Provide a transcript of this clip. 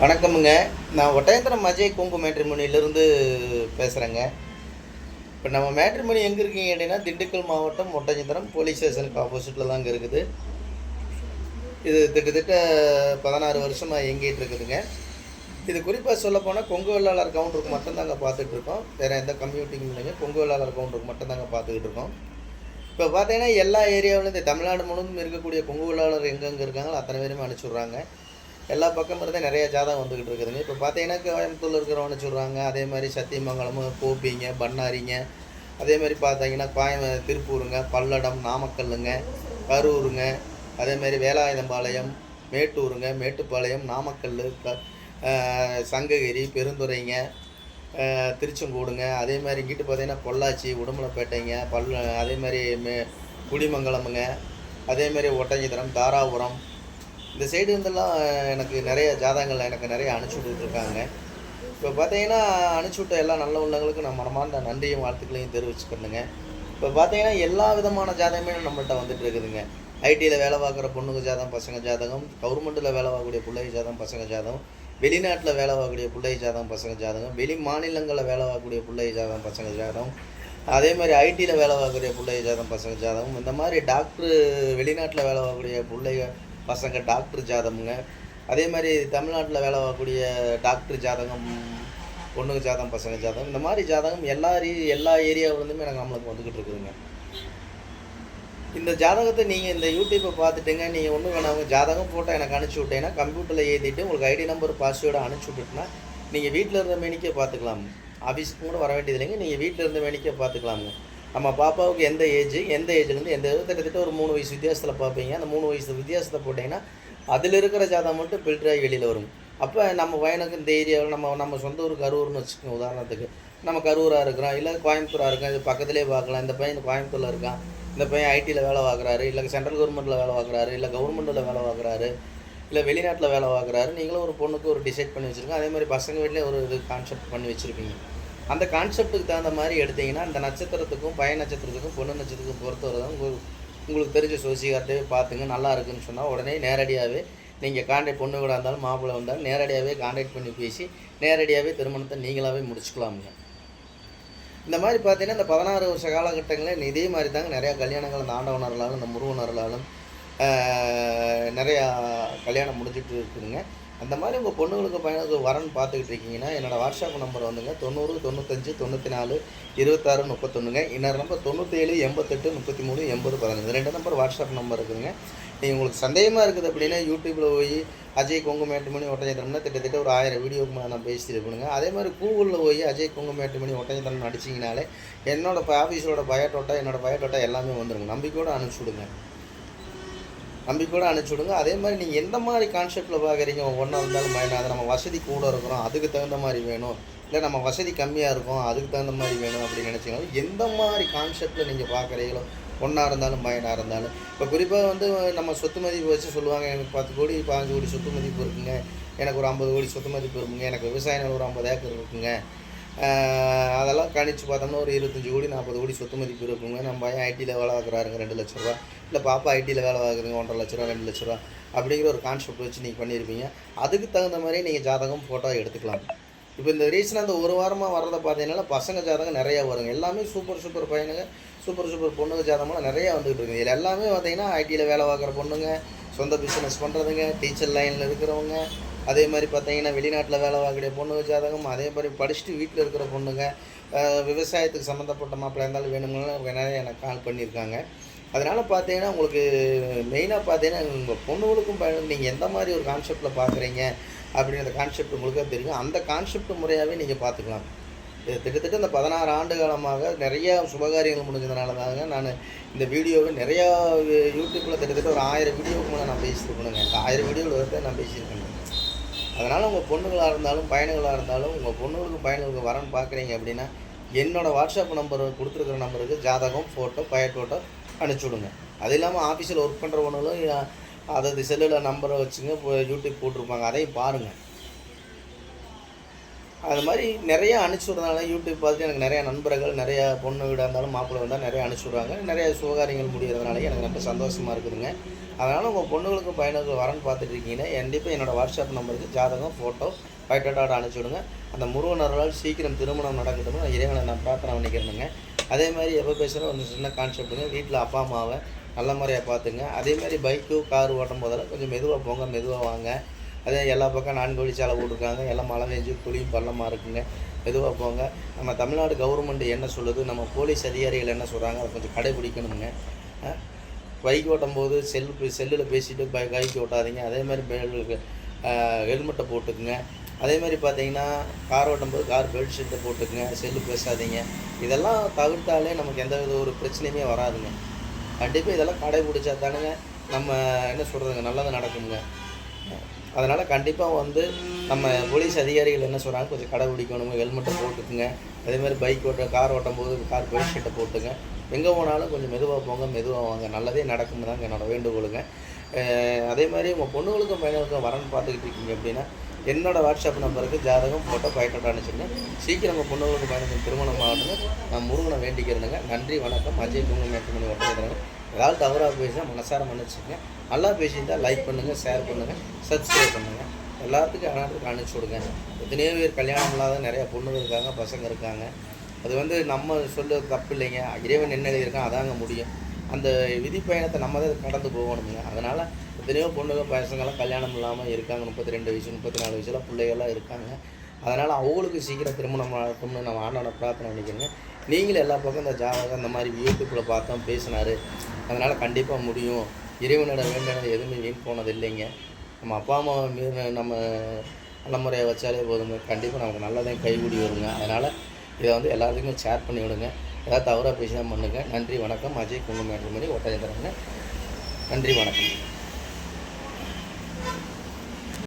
வணக்கமுங்க. நான் ஒட்டயந்திரம் அஜய் கொங்கு மேட்ரிமோனியிலிருந்து பேசுகிறேங்க இப்போ நம்ம மேட்ரிமோனி எங்கே இருக்கீங்க அப்படின்னா திண்டுக்கல் மாவட்டம் ஒட்டயந்திரம் போலீஸ் ஸ்டேஷனுக்கு ஆப்போசிட்டில் தாங்க இருக்குது. இது கிட்டத்தட்ட பதினாறு வருஷமாக இயங்கிட்டு இருக்குதுங்க. இது குறிப்பாக சொல்ல போனால் கொங்கு வெள்ளாளர் கவுண்டருக்கு மட்டும்தாங்க பார்த்துட்ருக்கோம் வேறு எந்த கம்யூனிட்டியும் இல்லைங்க. கொங்கு வெள்ளாளர் கவுண்டருக்கு மட்டும்தாங்க பார்த்துக்கிட்டு இருக்கோம். இப்போ பார்த்தீங்கன்னா எல்லா ஏரியாவிலும் இந்த தமிழ்நாடு முழுவதும் இருக்கக்கூடிய கொங்கு வெள்ளாளர் எங்கெங்கே இருக்காங்களோ அத்தனை பேருமே அனுப்பிச்சுட்றாங்க எல்லா பக்கமும் இருந்தே நிறைய ஜாதகம் வந்துக்கிட்டு இருக்குதுங்க. இப்போ பார்த்தீங்கன்னா கோயம்புத்தூர்ல இருக்கிறவனு சொல்கிறாங்க அதே மாதிரி சத்தியமங்கலம் கோப்பிங்க பண்ணாரிங்க. அதே மாதிரி பார்த்தீங்கன்னா கோயம் திருப்பூருங்க பல்லடம் நாமக்கல்லுங்க கரூருங்க. அதே மாதிரி வேலாயுதம்பாளையம் மேட்டூருங்க மேட்டுப்பாளையம் நாமக்கல் க சங்ககிரி பெருந்துறைங்க ஆஹ் திருச்செங்கோடுங்க. அதே மாதிரி இங்கிட்டு பார்த்தீங்கன்னா பொள்ளாச்சி உடுமலைப்பேட்டைங்க பல் அதே மாதிரி மே குடிமங்கலமுங்க. அதே மாதிரி தாராபுரம் இந்த சைடு இருந்தெல்லாம் எனக்கு நிறைய ஜாதகங்கள் எனக்கு நிறைய அனுப்பிச்சி விட்டுருக்காங்க. இப்போ பார்த்தீங்கன்னா அனுப்பிச்சி விட்ட எல்லா நல்ல உள்ளவங்களுக்கும் நான் மனமார்ந்த நன்றியும் வாழ்த்துக்களையும் தெரிவிச்சுக்கணுங்க. இப்போ பார்த்தீங்கன்னா எல்லா விதமான ஜாதகமே நம்மள்ட்ட வந்துட்டு இருக்குதுங்க. ஐடியில் வேலை பார்க்குற பொண்ணுங்க ஜாதகம் பசங்க ஜாதகம் கவர்மெண்ட்டில் வேலை பார்க்கக்கூடிய பிள்ளை ஜாதகம் பசங்க ஜாதகம் வெளிநாட்டில் வேலை பார்க்கக்கூடிய பிள்ளை ஜாதகம் பசங்க ஜாதகம் வெளி மாநிலங்களில் வேலை பார்க்கக்கூடிய பிள்ளை ஜாதகம் பசங்க ஜாதகம் அதே மாதிரி ஐடியில் வேலை பார்க்கக்கூடிய பிள்ளை ஜாதகம் பசங்க ஜாதகம் இந்த மாதிரி டாக்டர் வெளிநாட்டில் வேலை பார்க்கக்கூடிய பிள்ளைங்க பசங்க டாக்டர் ஜாதகமுங்க. அதே மாதிரி தமிழ்நாட்டில் வேலை வரக்கூடிய டாக்டர் ஜாதகம் பொண்ணுங்க ஜாதகம் பசங்க ஜாதகம் இந்த மாதிரி ஜாதகம் எல்லா ரீ- எல்லா ஏரியாவிலேருந்துமே எனக்கு நம்மளுக்கு வந்துக்கிட்டு இருக்குதுங்க. இந்த ஜாதகத்தை நீங்கள் இந்த யூடியூப்பை பார்த்துட்டுங்க நீங்கள் ஒன்றும் வேணாங்க ஜாதகம் ஃபோட்டோ எனக்கு அனுப்பிச்சி விட்டேன்னா கம்ப்யூட்டரில் ஏற்றிட்டு உங்களுக்கு ஐடி நம்பர் பாஸ்வேர்டு அனுப்பிச்சி விட்டுட்டுனா நீங்கள் வீட்டில் இருந்த மேனிக்கே பார்த்துக்கலாம் ஆஃபீஸுக்கு கூட வர வேண்டியது இல்லைங்க நீங்கள் வீட்டில் இருந்த மேனிக்கே பார்த்துக்கலாமுங்க. நம்ம பாப்பாவுக்கு எந்த ஏஜ் எந்த ஏஜ்லேருந்து எந்த ஏஜ் கிட்டத்தட்ட ஒரு மூணு வயசு வித்தியாசத்தில் பார்ப்பீங்க அந்த மூணு வயசு வித்தியாசத்தை போட்டிங்கன்னா அதில் இருக்கிற ஜாதகம் மட்டும் ஃபில்டர் ஆகி வெளியில் வரும். அப்போ நம்ம பையனுக்கு இந்த ஏரியாவில் நம்ம நம்ம சொந்த ஊர் கரூர்னு வச்சுக்கோங்க உதாரணத்துக்கு. நம்ம கரூராக இருக்கிறோம் இல்லை கோயம்புத்தூராக இருக்கோம் இது பக்கத்துலேயே பார்க்கலாம். இந்த பையன் கோயம்புத்தூரில் இருக்கான். இந்த பையன் ஐடியில் வேலை பார்க்குறாரு இல்லை சென்ட்ரல் கவர்மெண்ட்டில் வேலை பார்க்குறாரு இல்லை கவர்மெண்ட்டில் வேலை பார்க்குறாரு இல்லை வெளிநாட்டில் வேலை பார்க்குறாரு. நீங்களும் ஒரு பொண்ணுக்கு ஒரு டிசைட் பண்ணி வச்சுருக்கோம் அதே மாதிரி பசங்க வீட்லேயே ஒரு இது கான்செப்ட் பண்ணி வச்சுருப்பீங்க. அந்த கான்செப்டுக்கு தகுந்த மாதிரி எடுத்தீங்கன்னா அந்த நட்சத்திரத்துக்கும் பய நட்சத்திரத்துக்கும் பொண்ணு நட்சத்திரத்துக்கும் பொறுத்தவரை தான் உங்களுக்கு உங்களுக்கு தெரிஞ்ச சோசிகார்ட்டே பார்த்துங்க நல்லா இருக்குன்னு சொன்னால் உடனே நேரடியாகவே நீங்கள் கான்டாக்ட் பொண்ணு கூட இருந்தாலும் மாப்பிள்ளை வந்தாலும் நேரடியாகவே கான்டாக்ட் பண்ணி பேசி நேரடியாகவே திருமணத்தை நீங்களாகவே முடிச்சுக்கலாமுங்க. இந்த மாதிரி பார்த்தீங்கன்னா இந்த பதினாறு வருஷ காலகட்டங்களில் இதே மாதிரி தாங்க. நிறையா கல்யாணங்கள் இந்த ஆண்டவனர்களாலும் இந்த முருகனர்களாலும் நிறையா கல்யாணம் முடிஞ்சிட்டு இருக்குதுங்க. அந்த மாதிரி உங்கள் பொண்ணுங்களுக்கு பையனுக்கு வரன் பார்த்துக்கிட்டு இருக்கீங்கன்னா என்னோடய வாட்ஸ்அப் நம்பர் வந்துங்க தொண்ணூறு தொண்ணூத்தஞ்சு தொண்ணூற்றி நாலு இருபத்தாறு முப்பத்தொன்றுங்க இன்னொரு நம்பர் தொண்ணூற்றேழு எண்பத்தெட்டு முப்பத்தி மூணு எண்பது பதினஞ்சு ரெண்டு நம்பர் வாட்ஸ்அப் நம்பர் இருக்குதுங்க. நீங்கள் உங்களுக்கு சந்தேகமாக இருக்குது அப்படின்னா யூடியூப்பில் போய் அஜய் குங்கு மேட்டுமணி ஒட்டஞ்சத்திரம்னா கிட்டத்தட்ட ஒரு ஆயிரம் வீடியோக்கு மேலே நான் பேசியிருக்கணுங்க அதே மாதிரி கூகுளில் போய் அஜய் குங்குமேட்டுமணி மேட்டுமணி ஒட்டஞ்சத்திரம் என்னோடய என்னோட ஆஃபீஸோட பயோட்டோட்டா என்னோடய பயோட்டோட்டா எல்லாமே வந்துடுங்க நம்பிக்கையோடு அனுப்பிச்சுடுங்க நம்பிக்கையோடு அனுப்பிச்சி விடுங்க. அதே மாதிரி நீங்கள் எந்த மாதிரி கான்செப்டில் பார்க்குறீங்க ஒன்றா இருந்தாலும் பயணம் அது நம்ம வசதி கூட இருக்கிறோம். அதுக்கு தகுந்த மாதிரி வேணும். இல்லை நம்ம வசதி கம்மியாக இருக்கும். அதுக்கு தகுந்த மாதிரி வேணும் அப்படின்னு நினச்சிங்கன்னா எந்த மாதிரி கான்செப்டில் நீங்கள் பார்க்குறீங்களோ ஒன்றா இருந்தாலும் பயனாக இருந்தாலும். இப்போ குறிப்பாக வந்து நம்ம சொத்து மதிப்பு வச்சு சொல்லுவாங்க. எனக்கு பத்து கோடி பாஞ்சு கோடி சொத்து மதிப்பு இருக்குங்க. எனக்கு ஒரு ஐம்பது கோடி சொத்து மதிப்பு இருக்குங்க. எனக்கு விவசாய நிலம் ஒரு ஐம்பது ஏக்கர் இருக்குங்க. அதெல்லாம் கணிச்சு பார்த்தோம்னா ஒரு இருபத்தஞ்சி கோடி நாற்பது கோடி சொத்து மதிப்பு இருக்குங்க. நம்ம பையன் ஐடியில் வேலை பார்க்குறாருங்க ரெண்டு லட்ச ரூபா. இல்லை பாப்பா ஐடியில் வேலை பார்க்குறீங்க ஒன்றரை லட்ச ரூபா ரெண்டு லட்ச ரூபா அப்படிங்கிற ஒரு கான்செப்ட் வச்சு நீங்கள் பண்ணியிருப்பீங்க. அதுக்கு தகுந்த மாதிரி நீங்கள் ஜாதகம் ஃபோட்டோ எடுத்துக்கலாம். இப்போ இந்த ரீசன் அந்த ஒரு வாரமாக வர்றதை பார்த்தீங்கன்னா பசங்க ஜாதகம் நிறையா வருங்க. எல்லாமே சூப்பர் சூப்பர் பையனுங்க. சூப்பர் சூப்பர் பொண்ணுங்க ஜாதகம்லாம் நிறையா வந்துகிட்டு இருக்குது இதில் எல்லாமே பார்த்தீங்கன்னா ஐடியில் வேலை பார்க்குற பொண்ணுங்க சொந்த பிஸ்னஸ் பண்ணுறதுங்க டீச்சர் லைனில் இருக்கிறவங்க அதே மாதிரி பார்த்தீங்கன்னா வெளிநாட்டில் வேலை வாங்கக்கூடிய பொண்ணுங்க ஜாதகம் அதே மாதிரி படிச்சுட்டு வீட்டில் இருக்கிற பொண்ணுங்க விவசாயத்துக்கு சம்மந்தப்பட்ட மாப்பிள்ளை இருந்தாலும் வேணுங்கன்னு நிறைய எனக்கு கால் பண்ணியிருக்காங்க அதனால் பார்த்தீங்கன்னா உங்களுக்கு மெயினாக பார்த்தீங்கன்னா உங்கள் பொண்ணுகளுக்கும் நீங்கள் எந்த மாதிரி ஒரு கான்செப்டில் பார்க்குறீங்க அப்படின்ற கான்செப்ட் உங்களுக்கு தெரியும் அந்த கான்செப்ட் முறையாகவே நீங்கள் பார்த்துக்கலாம் இது கிட்டத்தட்ட இந்த பதினாறு ஆண்டு காலமாக நிறைய சுபகாரியங்கள் முடிஞ்சதுனால தாங்க நான் இந்த வீடியோவை நிறையா யூடியூப்பில் கிட்டத்தட்ட ஒரு ஆயிரம் வீடியோவுக்கு மேலே நான் பேசியிருக்கணுங்க இந்த ஆயிரம் வீடியோவில் வரைக்கும் நான் பேசியிருக்கேன் அதனால் உங்கள் பொண்ணுங்களாக இருந்தாலும் பையனுங்களாக இருந்தாலும் உங்கள் பொண்ணுங்களுக்கு பையனுக்கு வரன்னு பார்க்குறீங்க அப்படின்னா என்னோடய வாட்ஸ்அப் நம்பர் கொடுத்துருக்குற நம்பருக்கு ஜாதகம் ஃபோட்டோ பயட்டோட்டோ அனுப்பிச்சி விடுங்க. அது இல்லாமல் ஆஃபீஸில் ஒர்க் பண்ணுறவங்களும் அதாவது செல்லில் நம்பரை வச்சுங்க யூடியூப் போட்டிருப்பாங்க. அதையும் பாருங்கள் அது மாதிரி நிறைய அனுப்பிச்சி விட்றதுனால யூடியூப் பார்த்துட்டு எனக்கு நிறைய நண்பர்கள் நிறைய பொண்ணு வீடாக இருந்தாலும் மாப்பிள்ளை வந்தால் நிறைய அனுப்பிச்சி விட்றாங்க. நிறைய சுகாரியங்கள் முடிகிறதுனால எனக்கு ரொம்ப சந்தோஷமாக இருக்குதுங்க. அதனால் உங்கள் பொண்ணுங்களுக்கும் பையனுக்கு வரன்னு பார்த்துட்டு இருக்கீங்கன்னா கண்டிப்பாக என்னோடய வாட்ஸ்அப் நம்பருக்கு ஜாதகம் ஃபோட்டோ பைட்டோட அனுப்பிச்சி விடுங்க. அந்த முருகனர்களால் சீக்கிரம் திருமணம் நடக்கட்டும் நான் இறைவனை நான் பிரார்த்தனை பண்ணிக்கிறேனுங்க. அதே மாதிரி எப்போ பேசுகிற ஒரு சின்ன கான்செப்ட்டுங்க வீட்டில் அப்பா அம்மாவை நல்ல முறையாக பார்த்துங்க. அதே மாதிரி பைக்கு கார் ஓட்டும் போதெல்லாம் கொஞ்சம் மெதுவாக போங்க மெதுவாக வாங்க. அதே எல்லா பக்கம் நான்கு வழிச்சாலை போட்டிருக்காங்க. எல்லாம் மழை பெஞ்சு குழியும் பள்ளமாக இருக்குங்க. மெதுவாக போங்க. நம்ம தமிழ்நாடு கவர்மெண்ட் என்ன சொல்லுது? நம்ம போலீஸ் அதிகாரிகள் என்ன சொல்கிறாங்க அதை கொஞ்சம் கடைபிடிக்கணுங்க. பைக் ஓட்டும் போது செல் செல்லில் பேசிட்டு பை பைக் ஓட்டாதீங்க. அதே மாதிரி ஹெல்மெட்டை போட்டுக்குங்க. அதே மாதிரி பார்த்தீங்கன்னா கார் ஓட்டும்போது கார் பெல்ட் ஷீட்டை போட்டுக்குங்க. செல்லு பேசாதீங்க. இதெல்லாம் தவிர்த்தாலே நமக்கு எந்த வித ஒரு பிரச்சனையுமே வராதுங்க. கண்டிப்பாக இதெல்லாம் கடைபிடிச்சா தானுங்க நம்ம என்ன சொல்கிறதுங்க நல்லது நடக்குங்க. அதனால் கண்டிப்பாக வந்து நம்ம போலீஸ் அதிகாரிகள் என்ன சொல்கிறாங்க கொஞ்சம் கடைபிடிக்கணுங்க ஹெல்மெட்டை போட்டுக்குங்க. அதே மாதிரி பைக் ஓட்ட கார் ஓட்டும் போது கார் பைக் ஷீட்டை போட்டுங்க எங்கே போனாலும் கொஞ்சம் மெதுவாக போங்க மெதுவாக வாங்க. நல்லதே நடக்கும் தாங்க என்னோடய வேண்டுகோளுங்க. அதே மாதிரி உங்கள் பொண்ணுங்களுக்கும் பையனுக்கும் வரன்னு பார்த்துக்கிட்டு இருக்கீங்க அப்படின்னா என்னோடய வாட்ஸ்அப் நம்பருக்கு ஜாதகம் ஃபோட்டோ பயட்டோட அனுப்பிச்சிருங்க சீக்கிரம் உங்கள் பொண்ணுங்களுக்கு பையனுக்கும் திருமணம் ஆகணுங்க நான் முருகனை வேண்டிக்கிறேனுங்க. நன்றி வணக்கம். அஜய் குங்கம் மேட்டுமணி ஒட்டுறேன் ஏதாவது தவறாக பேசினா மனசார மன்னிச்சுங்க. நல்லா பேசியிருந்தால் லைக் பண்ணுங்கள் ஷேர் பண்ணுங்கள் சப்ஸ்கிரைப் பண்ணுங்கள் எல்லாத்துக்கும் எல்லாத்துக்கும் அனுப்பிச்சி விடுங்க. எத்தனையோ பேர் கல்யாணம் இல்லாத நிறைய பொண்ணுங்க இருக்காங்க பசங்க இருக்காங்க. அது வந்து நம்ம சொல்ல தப்பு இல்லைங்க. இறைவன் என்ன எழுதியிருக்கான் அதாங்க முடியும். அந்த விதி பயணத்தை நம்ம தான் கடந்து போகணுங்க அதனால் எத்தனையோ பொண்ணுங்க பசங்களாம் கல்யாணம் இல்லாமல் இருக்காங்க. முப்பத்தி ரெண்டு வயசு முப்பத்தி நாலு வயசுலாம் பிள்ளைகள்லாம் இருக்காங்க. அதனால் அவங்களுக்கு சீக்கிரம் திருமணம் ஆகட்டும்னு நம்ம ஆண்டவனை பிரார்த்தனை பண்ணிக்கிறேன் நீங்களும் எல்லா பக்கம் இந்த ஜாதகம் இந்த மாதிரி யூடியூப்பில் பார்த்தோம் பேசினார். அதனால் கண்டிப்பாக முடியும். இறைவனோட வேண்டினது எதுவுமே வீண் போனது இல்லைங்க. நம்ம அப்பா அம்மா மீறின நம்ம நல்ல முறையை வச்சாலே போதுங்க. கண்டிப்பாக நமக்கு நல்லதையும் கைகூடி வருங்க. அதனால் இதை வந்து எல்லாத்துக்குமே ஷேர் பண்ணி விடுங்க. ஏதாவது தவறாக பேசினா பண்ணுங்கள் நன்றி வணக்கம். அஜய் குங்குமேற்று மாதிரி ஒட்டஞ்சந்திரங்க நன்றி வணக்கம்.